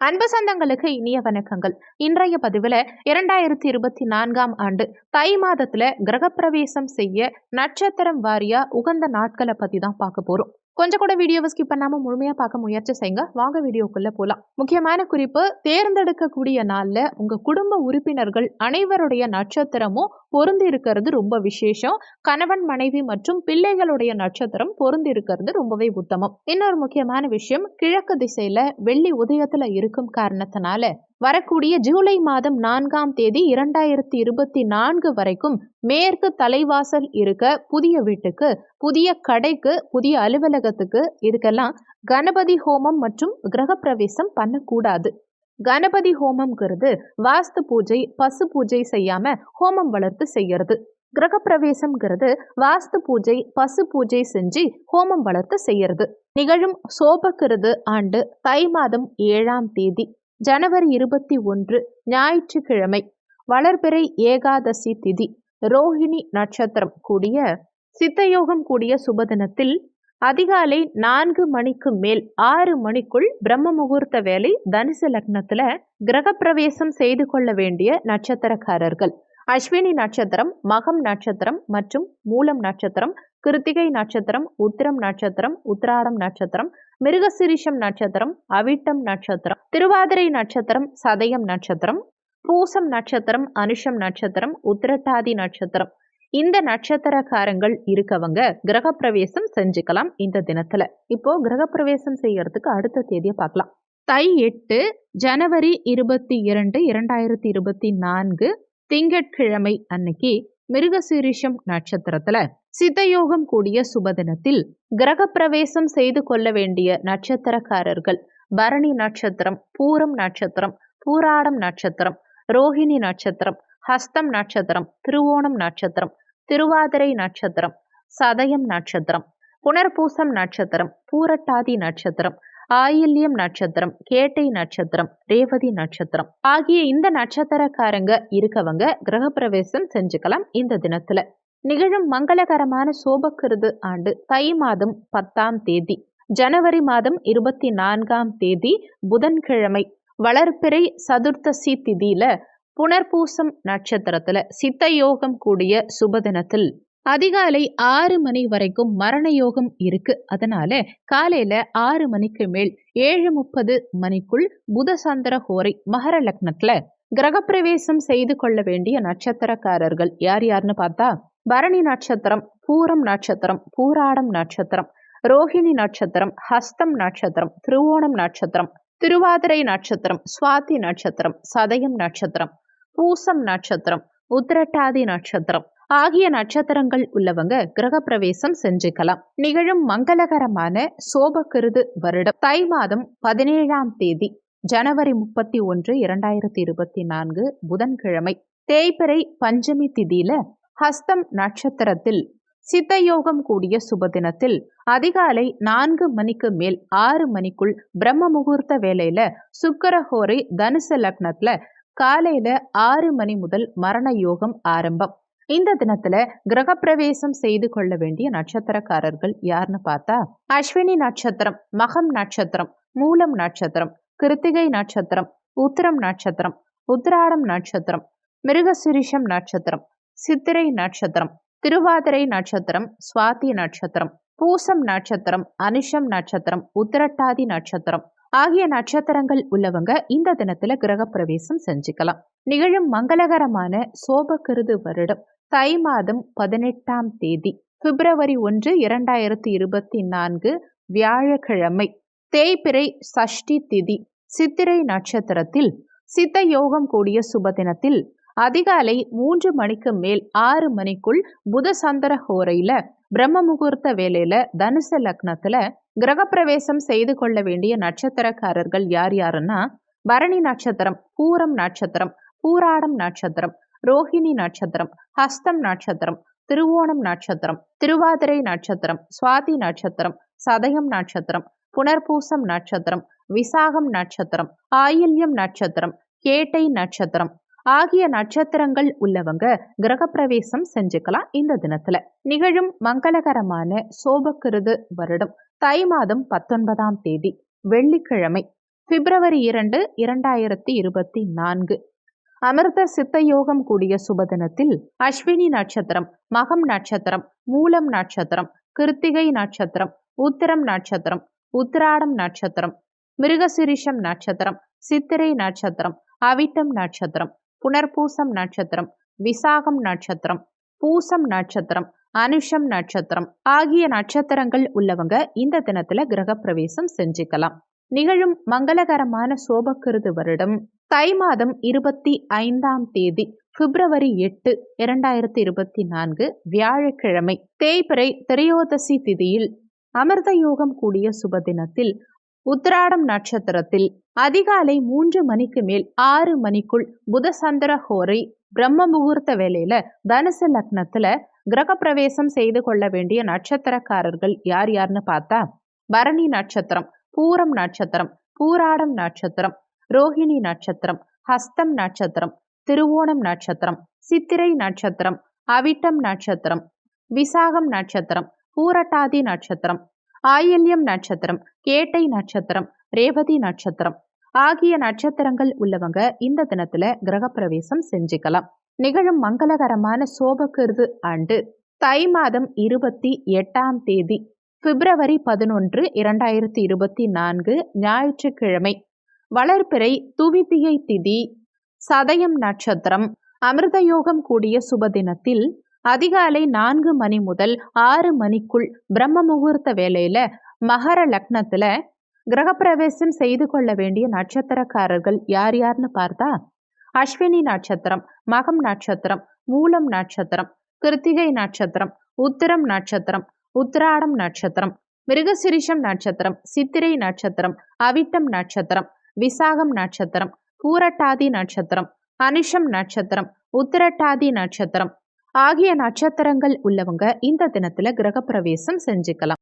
அன்பு சொந்தங்களுக்கு இனிய வணக்கங்கள். இன்றைய பதிவில் இரண்டாயிரத்தி இருபத்தி நான்காம் ஆண்டு தை மாதத்தில் கிரகப்பிரவேசம் செய்ய நட்சத்திரம் வாரியா உகந்த நாட்களை பற்றி தான் பார்க்க போகிறோம் கொஞ்சம் கூட வீடியோவை ஸ்கிப் பண்ணாமல் முழுமையாக பார்க்க முயற்சி செய்யுங்க வாங்க வீடியோக்குள்ளே போகலாம் முக்கியமான குறிப்பு தேர்ந்தெடுக்கக்கூடிய நாளில் உங்கள் குடும்ப உறுப்பினர்கள் அனைவருடைய நட்சத்திரமும் பொருந்தி இருக்கிறது ரொம்ப விசேஷம். கணவன் மனைவி மற்றும் பிள்ளைகளுடைய நட்சத்திரம் பொருந்தி இருக்கிறது ரொம்பவே உத்தமம். இன்னொரு முக்கியமான விஷயம் கிழக்கு திசையில வெள்ளி உதயத்துல இருக்கும் காரணத்தினால வரக்கூடிய ஜூலை மாதம் நான்காம் தேதி இரண்டாயிரத்தி இருபத்தி நான்கு வரைக்கும் மேற்கு தலைவாசல் இருக்க புதிய வீட்டுக்கு புதிய கடைக்கு புதிய அலுவலகத்துக்கு இதுக்கெல்லாம் கணபதி ஹோமம் மற்றும் கிரகப்பிரவேசம் பண்ணக்கூடாது. கணபதி ஹோமம்ங்கிறது வாஸ்து பூஜை பசு பூஜை செய்யாம ஹோமம் வளர்த்து செய்யறது. கிரகப்பிரவேசம்ங்கிறது வாஸ்து பூஜை பசு பூஜை செஞ்சு ஹோமம் வளர்த்து செய்யறது. நிகழும் சோபக்கிருது ஆண்டு தை மாதம் ஏழாம் தேதி ஜனவரி இருபத்தி ஒன்று ஞாயிற்றுக்கிழமை வளர்பிறை ஏகாதசி திதி ரோஹிணி நட்சத்திரம் கூடிய சித்தயோகம் கூடிய சுபதினத்தில் அதிகாலை நான்கு மணிக்கு மேல் ஆறு மணிக்குள் பிரம்ம முகூர்த்த வேலை தனுசு லக்னத்துல கிரகப்பிரவேசம் செய்து கொள்ள வேண்டிய நட்சத்திரக்காரர்கள். அஸ்வினி நட்சத்திரம் மகம் நட்சத்திரம் மற்றும் மூலம் நட்சத்திரம் கிருத்திகை நட்சத்திரம் உத்திரம் நட்சத்திரம் உத்திராடம் நட்சத்திரம் மிருகசிரிஷம் நட்சத்திரம் அவிட்டம் நட்சத்திரம் திருவாதிரை நட்சத்திரம் சதயம் நட்சத்திரம் பூசம் நட்சத்திரம் அனுஷம் நட்சத்திரம் உத்திரட்டாதி நட்சத்திரம். இந்த நட்சத்திரக்காரங்கள் இருக்கவங்க கிரகப்பிரவேசம் செஞ்சுக்கலாம் இந்த தினத்துல. இப்போ கிரகப்பிரவேசம் செய்யறதுக்கு அடுத்த தேதியை பார்க்கலாம் தை எட்டு ஜனவரி இருபத்தி இரண்டு இரண்டாயிரத்தி இருபத்தி நான்கு திங்கட்கிழமை அன்னைக்கு மிருகசீரிஷம் நட்சத்திரத்துல சித்தயோகம் கூடிய சுபதினத்தில் கிரகப்பிரவேசம் செய்து கொள்ள வேண்டிய நட்சத்திரக்காரர்கள் பரணி நட்சத்திரம் பூரம் நட்சத்திரம் பூராடம் நட்சத்திரம் ரோஹிணி நட்சத்திரம் ஹஸ்தம் நட்சத்திரம் திருவோணம் நட்சத்திரம் திருவாதிரை நட்சத்திரம் சதயம் நட்சத்திரம் புனர்பூசம் நட்சத்திரம் பூரட்டாதி நட்சத்திரம் ஆயில்யம் நட்சத்திரம் கேட்டை நட்சத்திரம் ரேவதி நட்சத்திரம். ஆகிய இந்த நட்சத்திரக்காரங்க இருக்கவங்க கிரகப்பிரவேசம் செஞ்சுக்கலாம் இந்த தினத்துல. நிகழும் மங்களகரமான சோபக்கிருது ஆண்டு தை மாதம் பத்தாம் தேதி ஜனவரி மாதம் இருபத்தி நான்காம் தேதி புதன்கிழமை வளர்ப்பிறை சதுர்த்தசி திதியில புனர்பூசம் நட்சத்திரத்துல சித்த யோகம் கூடிய சுபதினத்தில் அதிகாலை ஆறு மணி வரைக்கும் மரண யோகம் இருக்கு. அதனால காலையில ஆறு மணிக்கு மேல் ஏழு முப்பது மணிக்குள் புதசந்திர ஹோரை மகர லக்னத்துல கிரகப்பிரவேசம் செய்து கொள்ள வேண்டிய நட்சத்திரக்காரர்கள் யார் யாருன்னு பார்த்தா? பரணி நட்சத்திரம் பூரம் நட்சத்திரம் பூராடம் நட்சத்திரம் ரோஹிணி நட்சத்திரம் ஹஸ்தம் நட்சத்திரம் திருவோணம் நட்சத்திரம் திருவாதிரை நட்சத்திரம் சுவாதி நட்சத்திரம் சதயம் நட்சத்திரம் பூசம் நட்சத்திரம் உத்திரட்டாதி நட்சத்திரம் ஆகிய நட்சத்திரங்கள் உள்ளவங்க கிரகப்பிரவேசம் செஞ்சுக்கலாம். நிகழும் மங்களகரமான சோபக்கிருது வருடம். தை மாதம் பதினேழாம் தேதி ஜனவரி முப்பத்தி ஒன்று இரண்டாயிரத்தி இருபத்தி நான்கு புதன்கிழமை. தேய்பிறை பஞ்சமி திதியில ஹஸ்தம் நட்சத்திரத்தில் சித்தயோகம் கூடிய சுபதினத்தில் அதிகாலை நான்கு மணிக்கு மேல் ஆறு மணிக்குள் பிரம்ம முகூர்த்த வேலையில சுக்கரஹோரை தனுச லக்னத்துல காலையில ஆறு மணி முதல் மரண யோகம் ஆரம்பம். இந்த தினத்துல கிரகப்பிரவேசம் செய்து கொள்ள வேண்டிய நட்சத்திரக்காரர்கள் யாருன்னு பார்த்தா அஸ்வினி நட்சத்திரம் மகம் நட்சத்திரம் மூலம் நட்சத்திரம் கிருத்திகை நட்சத்திரம் உத்திரம் நட்சத்திரம் உத்திராடம் நட்சத்திரம் மிருகசிரிஷம் நட்சத்திரம் சித்திரை நட்சத்திரம் திருவாதிரை நட்சத்திரம் சுவாதி நட்சத்திரம் பூசம் நட்சத்திரம் அனுஷம் நட்சத்திரம் உத்திரட்டாதி நட்சத்திரம் ஆகிய நட்சத்திரங்கள் உள்ளவங்க இந்த தினத்துல கிரகப்பிரவேசம் செஞ்சுக்கலாம். நிகழும் மங்களகரமான சோபகிருது வருடம் தை மாதம் பதினெட்டாம் தேதி பிப்ரவரி ஒன்று இரண்டாயிரத்தி இருபத்தி நான்கு வியாழக்கிழமை. தேய்பிறை சஷ்டி திதி சித்திரை நட்சத்திரத்தில் சித்த யோகம் கூடிய சுப தினத்தில் அதிகாலை மூன்று மணிக்கு மேல் ஆறு மணிக்குள் புத சந்திர ஹோரையில பிரம்ம முகூர்த்த வேலையில தனுசு லக்னத்துல கிரகப்பிரவேசம் செய்து கொள்ள வேண்டிய நட்சத்திரக்காரர்கள் யார் யாருன்னா பரணி நட்சத்திரம் பூரம் நட்சத்திரம் பூராடம் நட்சத்திரம் ரோஹிணி நட்சத்திரம் ஹஸ்தம் நட்சத்திரம் திருவோணம் நட்சத்திரம் திருவாதிரை நட்சத்திரம் சுவாதி நட்சத்திரம் சதயம் நட்சத்திரம் புனர்பூசம் நட்சத்திரம் விசாகம் நட்சத்திரம் ஆயில்யம் நட்சத்திரம் கேட்டை நட்சத்திரம் ஆகிய நட்சத்திரங்கள் உள்ளவங்க கிரகப்பிரவேசம் செஞ்சுக்கலாம் இந்த தினத்துல. நிகழும் மங்களகரமான சோபக்கிருது வருடம் தை மாதம் பத்தொன்பதாம் தேதி வெள்ளிக்கிழமை பிப்ரவரி இரண்டு இரண்டாயிரத்தி இருபத்தி நான்கு. அமிர்த சித்த யோகம் கூடிய சுபதினத்தில் அஸ்வினி நட்சத்திரம் மகம் நட்சத்திரம் மூலம் நட்சத்திரம் கிருத்திகை நட்சத்திரம் உத்திரம் நட்சத்திரம் உத்திராடம் நட்சத்திரம் மிருகசிரிஷம் நட்சத்திரம் சித்திரை நட்சத்திரம் அவிட்டம் நட்சத்திரம் புனர்பூசம் நட்சத்திரம் விசாகம் நட்சத்திரம் பூசம் நட்சத்திரம் அனுஷம் நட்சத்திரம் ஆகிய நட்சத்திரங்கள் உள்ளவங்க இந்த தினத்துல கிரக பிரவேசம் செஞ்சுக்கலாம். நிகழும் மங்களகரமான சோபக்கிருது வருடம் தை மாதம் இருபத்தி ஐந்தாம் தேதி பிப்ரவரி எட்டு இரண்டாயிரத்தி இருபத்தி நான்கு வியாழக்கிழமை தேய்பிறை திரையோதசி திதியில் அமிர்த யோகம் கூடிய சுப தினத்தில் உத்திராடம் நட்சத்திரத்தில் அதிகாலை மூன்று மணிக்கு மேல் ஆறு மணிக்குள் புதசந்திர ஹோரை பிரம்ம முகூர்த்த வேலையில தனுசு லக்னத்துல கிரகப்பிரவேசம் செய்து கொள்ள வேண்டிய நட்சத்திரக்காரர்கள் யார் யார்னு பார்த்தா? பரணி நட்சத்திரம் பூரம் நட்சத்திரம் பூராடம் நட்சத்திரம் ரோஹிணி நட்சத்திரம் ஹஸ்தம் நட்சத்திரம் திருவோணம் நட்சத்திரம் சித்திரை நட்சத்திரம் அவிட்டம் நட்சத்திரம் விசாகம் நட்சத்திரம் பூரட்டாதி நட்சத்திரம் ஆயில்யம் நட்சத்திரம் கேட்டை நட்சத்திரம் ரேவதி நட்சத்திரம் ஆகிய நட்சத்திரங்கள் உள்ளவங்க இந்த தினத்துல கிரகப்பிரவேசம் செஞ்சுக்கலாம். நிகழும் மங்களகரமான சோபகிருது ஆண்டு தை மாதம் இருபத்தி எட்டாம் தேதி பிப்ரவரி பதினொன்று இரண்டாயிரத்தி இருபத்தி நான்கு ஞாயிற்றுக்கிழமை. வளர்ப்பிறை துவிதியை திதி சதயம் நட்சத்திரம் அமிர்தயோகம் கூடிய சுபதினத்தில் அதிகாலை நான்கு மணி முதல் ஆறு மணிக்குள் பிரம்ம முகூர்த்த வேலையில மகர லக்னத்துல கிரகப்பிரவேசம் செய்து கொள்ள வேண்டிய நட்சத்திரக்காரர்கள் யார் யாருன்னு பார்த்தா? அஸ்வினி நட்சத்திரம் மகம் நட்சத்திரம் மூலம் நட்சத்திரம் கிருத்திகை நட்சத்திரம் உத்திரம் நட்சத்திரம் உத்திராடம் நட்சத்திரம் மிருகசிரிஷம் நட்சத்திரம் சித்திரை நட்சத்திரம் அவிட்டம் நட்சத்திரம் விசாகம் நட்சத்திரம் பூரட்டாதி நட்சத்திரம் அனிஷம் நட்சத்திரம் உத்திரட்டாதி நட்சத்திரம் ஆகிய நட்சத்திரங்கள் உள்ளவங்க இந்த தினத்துல கிரகப்பிரவேசம் செஞ்சுக்கலாம்.